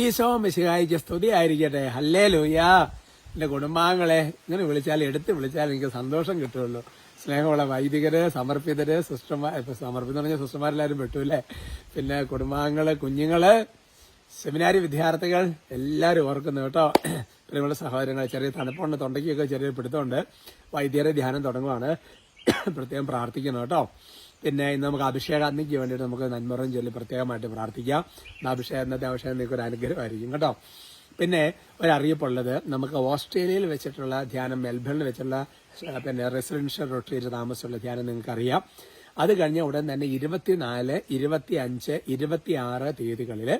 ഈശോ മിശിഹായിക്ക് സ്തുതി ആയിരിക്കട്ടെ ഹല്ലേ ലൂയാ എന്റെ കുടുംബാംഗങ്ങളെ ഇങ്ങനെ വിളിച്ചാൽ എടുത്ത് വിളിച്ചാൽ എനിക്ക് സന്തോഷം കിട്ടുള്ളൂ. സ്നേഹമുള്ള വൈദികര് സമർപ്പിതര് സിസ്റ്റർമാർ ഇപ്പൊ സമർപ്പിത പറഞ്ഞ സിസ്റ്റർമാരെല്ലാവരും പെട്ടൂല്ലേ പിന്നെ കുടുംബാംഗങ്ങൾ കുഞ്ഞുങ്ങൾ സെമിനാരി വിദ്യാർത്ഥികൾ എല്ലാവരും ഓർക്കുന്നു കേട്ടോ. പ്രിയമുള്ള സഹോദരങ്ങൾ ചെറിയ തണുപ്പുണ്ട് തൊണ്ടയ്ക്കൊക്കെ ചെറിയ പിടുത്തമുണ്ട്. വൈദികരെ ധ്യാനം തുടങ്ങുവാണ്. പ്രത്യേകം പ്രാർത്ഥിക്കണം കേട്ടോ. പിന്നെ ഇന്ന് നമുക്ക് അഭിഷേകാഗ്നിക്ക് വേണ്ടിയിട്ട് നമുക്ക് നന്മറും ചൊല്ലി പ്രത്യേകമായിട്ട് പ്രാർത്ഥിക്കാം. അഭിഷേകം ഇന്നത്തെ അഭിഷേകം നിങ്ങൾക്ക് ഒരു അനുഗ്രഹമായിരിക്കും കേട്ടോ. പിന്നെ ഒരറിയിപ്പുള്ളത് നമുക്ക് ഓസ്ട്രേലിയയിൽ വെച്ചിട്ടുള്ള ധ്യാനം മെൽബണിൽ വെച്ചിട്ടുള്ള പിന്നെ റെസിഡൻഷ്യൽ റൊട്ടറിയിൽ താമസമുള്ള ധ്യാനം നിങ്ങൾക്കറിയാം. അത് കഴിഞ്ഞ ഉടൻ തന്നെ ഇരുപത്തിനാല് ഇരുപത്തി അഞ്ച് ഇരുപത്തി ആറ് തീയതികളിൽ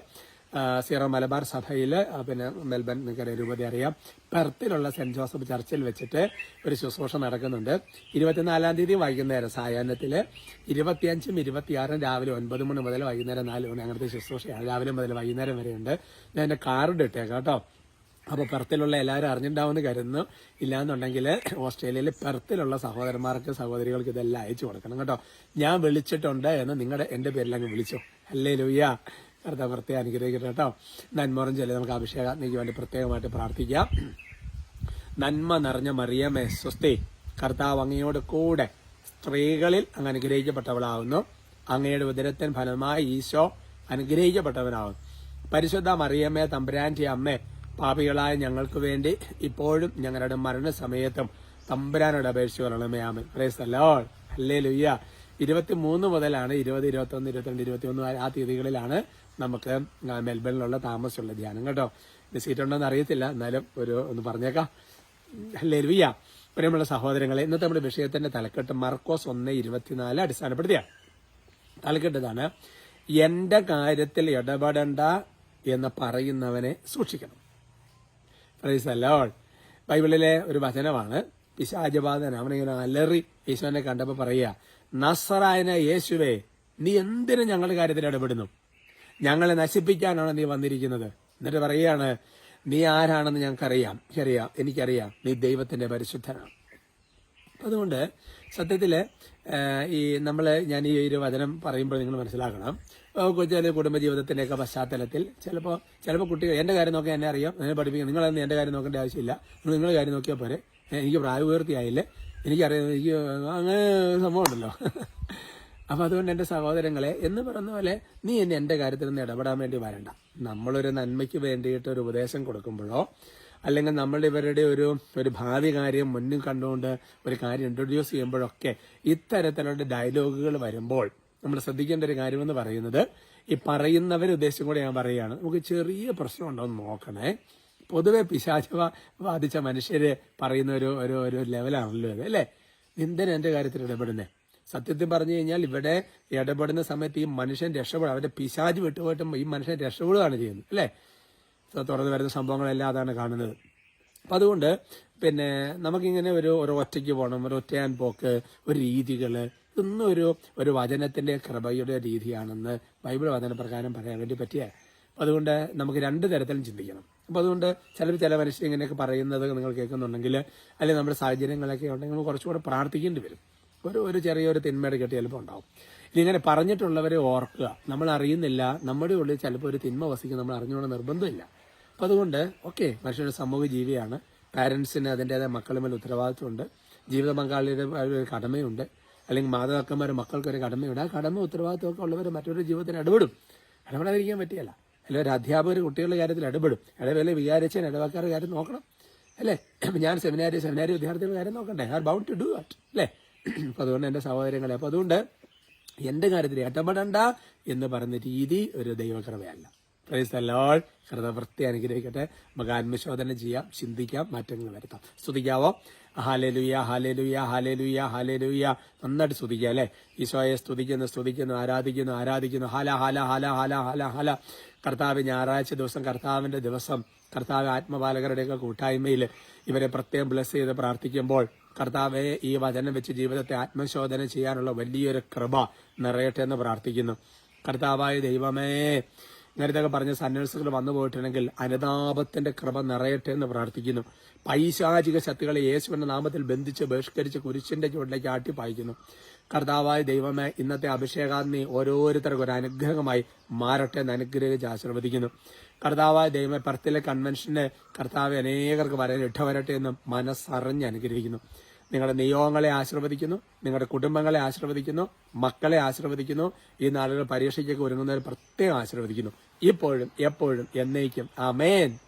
സീറോ മലബാർ സഭയിൽ പിന്നെ മെൽബൺ നിങ്ങൾക്ക് രൂപത അറിയാം. പെർത്തിലുള്ള സെന്റ് ജോസഫ് ചർച്ചിൽ വെച്ചിട്ട് ഒരു ശുശ്രൂഷ നടക്കുന്നുണ്ട്. ഇരുപത്തിനാലാം തീയതി വൈകുന്നേരം സായാഹ്നത്തിൽ ഇരുപത്തിയഞ്ചും ഇരുപത്തിയാറും രാവിലെ ഒൻപത് മണി മുതൽ വൈകുന്നേരം നാല് മണി അങ്ങനത്തെ ശുശ്രൂഷയാണ്. രാവിലെ മുതൽ വൈകുന്നേരം വരെയുണ്ട്. ഞാൻ എന്റെ കാർഡ് ഇട്ടേക്കാം കേട്ടോ. അപ്പോൾ പെർത്തിലുള്ള എല്ലാവരും അറിഞ്ഞിട്ടുണ്ടാവുമെന്ന് കരുതുന്നു. ഇല്ലാന്നുണ്ടെങ്കിൽ ഓസ്ട്രേലിയയിൽ പെർത്തിലുള്ള സഹോദരന്മാർക്ക് സഹോദരികൾക്ക് ഇതെല്ലാം അയച്ചു കൊടുക്കണം കേട്ടോ. ഞാൻ വിളിച്ചിട്ടുണ്ട് എന്ന് നിങ്ങളുടെ എന്റെ പേരിൽ അങ്ങ് വിളിച്ചു. അല്ലേ ലൂയ്യ കർത്താവ് പ്രത്യേകം അനുഗ്രഹിക്കട്ടെ കേട്ടോ. നന്മറും ചൊല്ലി നമുക്ക് അഭിഷേകാഗ്നിക്ക് വേണ്ടി പ്രത്യേകമായിട്ട് പ്രാർത്ഥിക്കാം. നന്മ നിറഞ്ഞ മറിയമേ സ്വസ്തി. കർത്താവ് അങ്ങയോട് കൂടെ സ്ത്രീകളിൽ അങ്ങ് അനുഗ്രഹിക്കപ്പെട്ടവളാവുന്നു. അങ്ങയുടെ ഉദരത്തിൻ ഫലമായി ഈശോ അനുഗ്രഹിക്കപ്പെട്ടവനാവുന്നു. പരിശുദ്ധ മറിയമ്മേ തമ്പുരാന്റെ അമ്മേ പാപികളായ ഞങ്ങൾക്ക് വേണ്ടി ഇപ്പോഴും ഞങ്ങളുടെ മരണസമയത്തും തമ്പുരാനോട് അപേക്ഷിച്ച് വരണമേ ആമൻ. പ്രേസല്ലോ അല്ലേ ലുയ്യ ഇരുപത്തി മൂന്ന് മുതലാണ് ഇരുപത് ഇരുപത്തി ഒന്ന് ഇരുപത്തിരണ്ട് ഇരുപത്തി ഒന്ന് ആ തീയതികളിലാണ് നമുക്ക് മെൽബണിലുള്ള താമസമുള്ള ധ്യാനം കേട്ടോ. സീറ്റുണ്ടോന്ന് അറിയത്തില്ല. എന്നാലും ഒരു ഒന്ന് പറഞ്ഞേക്കാം. ലെരുവിയ പ്രിയമുള്ള സഹോദരങ്ങളെ ഇന്നത്തെ നമ്മുടെ വിഷയത്തിന്റെ തലക്കെട്ട് മർക്കോസ് ഒന്ന് ഇരുപത്തിനാല് അടിസ്ഥാനപ്പെടുത്തിയ. തലക്കെട്ടതാണ് എന്റെ കാര്യത്തിൽ ഇടപെടണ്ട എന്ന് പറയുന്നവനെ സൂക്ഷിക്കണം. പ്രൈസ് അല്ലോൾ ബൈബിളിലെ ഒരു വചനമാണ് പിശാചബാധന അവനിങ്ങനെ അലറി യേശുവിനെ കണ്ടപ്പോൾ പറയുക നസറായന യേശുവേ നീ എന്തിനു ഞങ്ങളുടെ കാര്യത്തിൽ ഇടപെടുന്നു? ഞങ്ങളെ നശിപ്പിക്കാനാണ് നീ വന്നിരിക്കുന്നത്. എന്നിട്ട് പറയുകയാണ് നീ ആരാണെന്ന് ഞങ്ങൾക്കറിയാം. ശരിയാ എനിക്കറിയാം. നീ ദൈവത്തിന്റെ പരിശുദ്ധനാണ്. അതുകൊണ്ട് സത്യത്തിൽ ഈ നമ്മൾ ഞാൻ ഈ ഒരു വചനം പറയുമ്പോൾ നിങ്ങൾ മനസ്സിലാക്കണം. ചില കുടുംബജീവിതത്തിന്റെയൊക്കെ പശ്ചാത്തലത്തിൽ ചിലപ്പോൾ ചിലപ്പോൾ കുട്ടികൾ എന്റെ കാര്യം നോക്കാൻ എന്നെ അറിയാം. എന്നെ പഠിപ്പിക്കും. നിങ്ങളൊന്നും എന്റെ കാര്യം നോക്കേണ്ട ആവശ്യമില്ല. നിങ്ങൾ നിങ്ങളുടെ കാര്യം നോക്കിയാൽ പോരെ. എനിക്ക് പ്രായപൂർത്തിയായില്ലേ. എനിക്കറിയാം എനിക്ക് അങ്ങനെ സംഭവം ഉണ്ടല്ലോ. അപ്പൊ അതുകൊണ്ട് എന്റെ സഹോദരങ്ങളെ എന്ന് പറഞ്ഞ പോലെ നീ എന്നെ എന്റെ കാര്യത്തിൽ നിന്ന് ഇടപെടാൻ വേണ്ടി വരണ്ട. നമ്മളൊരു നന്മയ്ക്ക് വേണ്ടിയിട്ട് ഒരു ഉപദേശം കൊടുക്കുമ്പോഴോ അല്ലെങ്കിൽ നമ്മൾ ഇവരുടെ ഒരു ഒരു ഭാവി കാര്യം മുന്നിൽ കണ്ടുകൊണ്ട് ഒരു കാര്യം ഇൻട്രൊഡ്യൂസ് ചെയ്യുമ്പോഴൊക്കെ ഇത്തരത്തിലുള്ള ഡയലോഗുകൾ വരുമ്പോൾ നമ്മൾ ശ്രദ്ധിക്കേണ്ട ഒരു കാര്യമെന്ന് പറയുന്നത് ഈ പറയുന്നവർ ഉദ്ദേശം കൂടെ ഞാൻ പറയുകയാണ്. നമുക്ക് ചെറിയ പ്രശ്നം ഉണ്ടോ എന്ന് നോക്കണേ. പൊതുവെ പിശാച ബാധിച്ച മനുഷ്യര് പറയുന്ന ഒരു ഒരു ഒരു ലെവലാണല്ലോ ഇത് അല്ലേ? നിന്ദന എന്റെ കാര്യത്തിൽ ഇടപെടുന്നേ. സത്യത്തിൽ പറഞ്ഞു കഴിഞ്ഞാൽ ഇവിടെ ഇടപെടുന്ന സമയത്ത് ഈ മനുഷ്യൻ രക്ഷപ്പെടും. അവന്റെ പിശാജ് വിട്ടുപോയിട്ടും ഈ മനുഷ്യൻ രക്ഷപ്പെടുകയാണ് ചെയ്യുന്നത് അല്ലേ? തുറന്നു വരുന്ന സംഭവങ്ങളെല്ലാം അതാണ് കാണുന്നത്. അപ്പം അതുകൊണ്ട് പിന്നെ നമുക്കിങ്ങനെ ഒരു ഒരു ഒറ്റയ്ക്ക് പോകണം ഒരു ഒറ്റയാൻ പോക്ക് ഒരു രീതികൾ ഇതൊന്നും ഒരു ഒരു വചനത്തിന്റെ കൃപയുടെ രീതിയാണെന്ന് ബൈബിൾ വചന പ്രകാരം പറയാൻ വേണ്ടി പറ്റിയ. അതുകൊണ്ട് നമുക്ക് രണ്ട് തരത്തിലും ചിന്തിക്കണം. അപ്പം അതുകൊണ്ട് ചില ചില മനുഷ്യർ ഇങ്ങനെയൊക്കെ പറയുന്നത് നിങ്ങൾ കേൾക്കുന്നുണ്ടെങ്കിൽ അല്ലെങ്കിൽ നമ്മുടെ സാഹചര്യങ്ങളൊക്കെ ഉണ്ടെങ്കിൽ കുറച്ചുകൂടെ പ്രാർത്ഥിക്കേണ്ടി വരും. ഒരു ഒരു ചെറിയൊരു തിന്മയുടെ കെട്ടി ചിലപ്പോൾ ഉണ്ടാവും. ഇനി ഇങ്ങനെ പറഞ്ഞിട്ടുള്ളവരെ ഓർക്കുക. നമ്മൾ അറിയുന്നില്ല. നമ്മുടെ ഉള്ളിൽ ചിലപ്പോൾ ഒരു തിന്മ വസിക്കും. നമ്മൾ അറിഞ്ഞുകൊണ്ട് നിർബന്ധമില്ല. അപ്പം അതുകൊണ്ട് ഓക്കെ മനുഷ്യനൊരു സമൂഹ ജീവിയാണ്. പാരൻസിന് അതിന്റെതായ മക്കളുമേൽ ഉത്തരവാദിത്വമുണ്ട്. ജീവിത പങ്കാളിയുടെ ഒരു കടമയുണ്ട്. അല്ലെങ്കിൽ മാതാപിതാക്കന്മാർ മക്കൾക്കൊരു കടമയുണ്ട്. ആ കടമ ഉത്തരവാദിത്വമൊക്കെ ഉള്ളവർ മറ്റൊരു ജീവിതത്തിന് ഇടപെടും. ഇടപെടാതിരിക്കാൻ പറ്റിയല്ല. അല്ലെങ്കിൽ ഒരു അധ്യാപകർ കുട്ടികളുടെ കാര്യത്തിൽ ഇടപെടും. ഇടവേല വിചാരിച്ച ഇടവക്കാരുടെ കാര്യം നോക്കണം. അല്ലേ? ഞാൻ സെമിനാരി സെമിനാരി വിദ്യാർത്ഥികളുടെ കാര്യം നോക്കണ്ടേ? Are bound to do that അല്ലേ? അപ്പം അതുകൊണ്ട് എന്റെ സഹോദരങ്ങളെ. അപ്പം അതുകൊണ്ട് എന്റെ കാര്യത്തിൽ ഏറ്റപ്പെടണ്ട എന്ന് പറയുന്ന രീതി ഒരു ദൈവകൃപയല്ല. പ്രൈസ് ലോൾ കൃതവൃത്തി അനുഗ്രഹിക്കട്ടെ. നമുക്ക് ആത്മശോധന ചെയ്യാം ചിന്തിക്കാം മാറ്റങ്ങൾ വരുത്താം. സ്തുതിക്കാവോ? ഹാലേലുയ ഹാലേലുയ ഹാലേലുയ ഹാലേലുയ നന്നായിട്ട് സ്തുതിക്കുക അല്ലേ? ഈശോയെ സ്തുതിക്കുന്നു സ്തുതിക്കുന്നു ആരാധിക്കുന്നു ആരാധിക്കുന്നു. ഹാല ഹാല ഹാല ഹാല ഹാല ഹാല. കർത്താവ് ഞായറാഴ്ച ദിവസം കർത്താവിന്റെ ദിവസം കർത്താവ് ആത്മപാലകരുടെയൊക്കെ കൂട്ടായ്മയിൽ ഇവരെ പ്രത്യേകം ബ്ലസ് ചെയ്ത് പ്രാർത്ഥിക്കുമ്പോൾ കർത്താവെ ഈ വചനം വെച്ച് ജീവിതത്തെ ആത്മശോധന ചെയ്യാനുള്ള വലിയൊരു കൃപ നിറയട്ടെ എന്ന് പ്രാർത്ഥിക്കുന്നു. കർത്താവായ ദൈവമേ നേരത്തെ പറഞ്ഞ സന്യാസികൾ വന്നു പോയിട്ടുണ്ടെങ്കിൽ അനുതാപത്തിന്റെ കൃപ നിറയട്ടെ എന്ന് പ്രാർത്ഥിക്കുന്നു. പൈശാചിക ശക്തികളെ യേശുവിന്റെ നാമത്തിൽ ബന്ധിച്ച് ബഹിഷ്കരിച്ച് കുരിശിന്റെ ചുവട്ടിലേക്ക് ആട്ടി പായിക്കുന്നു. കർത്താവായ ദൈവമേ ഇന്നത്തെ അഭിഷേകാഗ്നി ഓരോരുത്തർക്കും ഒരു അനുഗ്രഹമായി മാറട്ടെ എന്ന് അനുഗ്രഹിച്ച് ആശീർവദിക്കുന്നു. കർത്താവായ ദൈവമേ പെർത്തിലെ കൺവെൻഷന് കർത്താവ് അനേകർക്ക് വരാൻ ഇട്ടവരട്ടെ എന്ന് മനസ്സറിഞ്ഞ് അനുഗ്രഹിക്കുന്നു. നിങ്ങളുടെ നിയോഗങ്ങളെ ആശീർവദിക്കുന്നു നിങ്ങളുടെ കുടുംബങ്ങളെ ആശീർവദിക്കുന്നു മക്കളെ ആശീർവദിക്കുന്നു ഈ നാളുകൾ പരീക്ഷയ്ക്കൊക്കെ ഒരുങ്ങുന്നവർ പ്രത്യേകം ആശീർവദിക്കുന്നു. ഇപ്പോഴും എപ്പോഴും എന്നേക്കും. അമേൻ